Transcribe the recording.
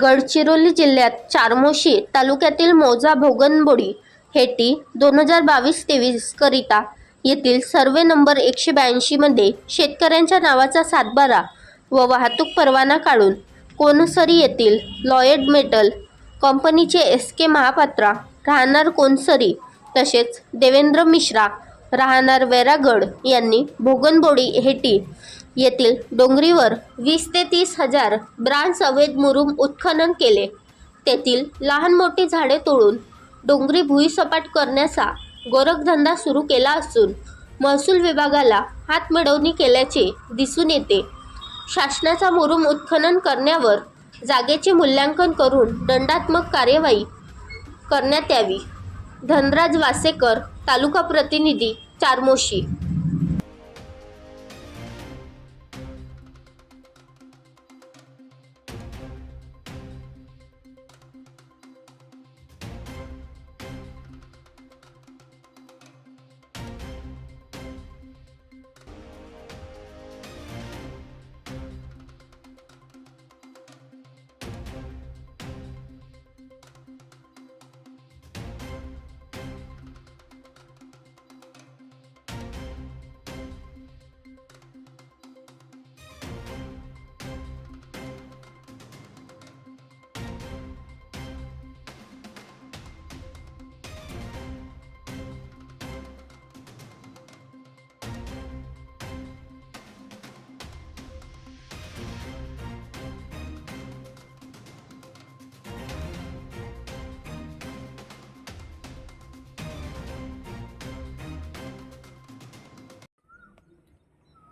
गडचिरोली जिल्ह्यात चारमोशी तालुक्यातील मोजा भोगनबोडी हेटी दोन हजार बावीस तेवीस करिता येथील सर्वे नंबर एकशे ब्याऐंशीमध्ये शेतकऱ्यांच्या नावाचा सातबारा व वाहतूक परवाना काढून कोनसरी येथील लॉयड मेटल कंपनीचे एस के महापात्रा राहणार कोनसरी तसेच देवेंद्र मिश्रा राहणार वैरागड यांनी भोगनबोडी हेटी येथील डोंगरीवर वीस ते तीस हजार ब्रांच अवैध मुरुम उत्खनन केले. तेथील लहान मोठी झाडे तोडून डोंगरी भुईसपाट करण्याचा गोरखधंदा सुरू केला असून महसूल विभागाला हात मिळवणी केल्याचे दिसून येते. शासनाचा मुरुम उत्खनन करण्यावर जागेचे मूल्यांकन करून दंडात्मक कार्यवाही करण्यात यावी. धनराज वासेकर तालुका प्रतिनिधी चारमोशी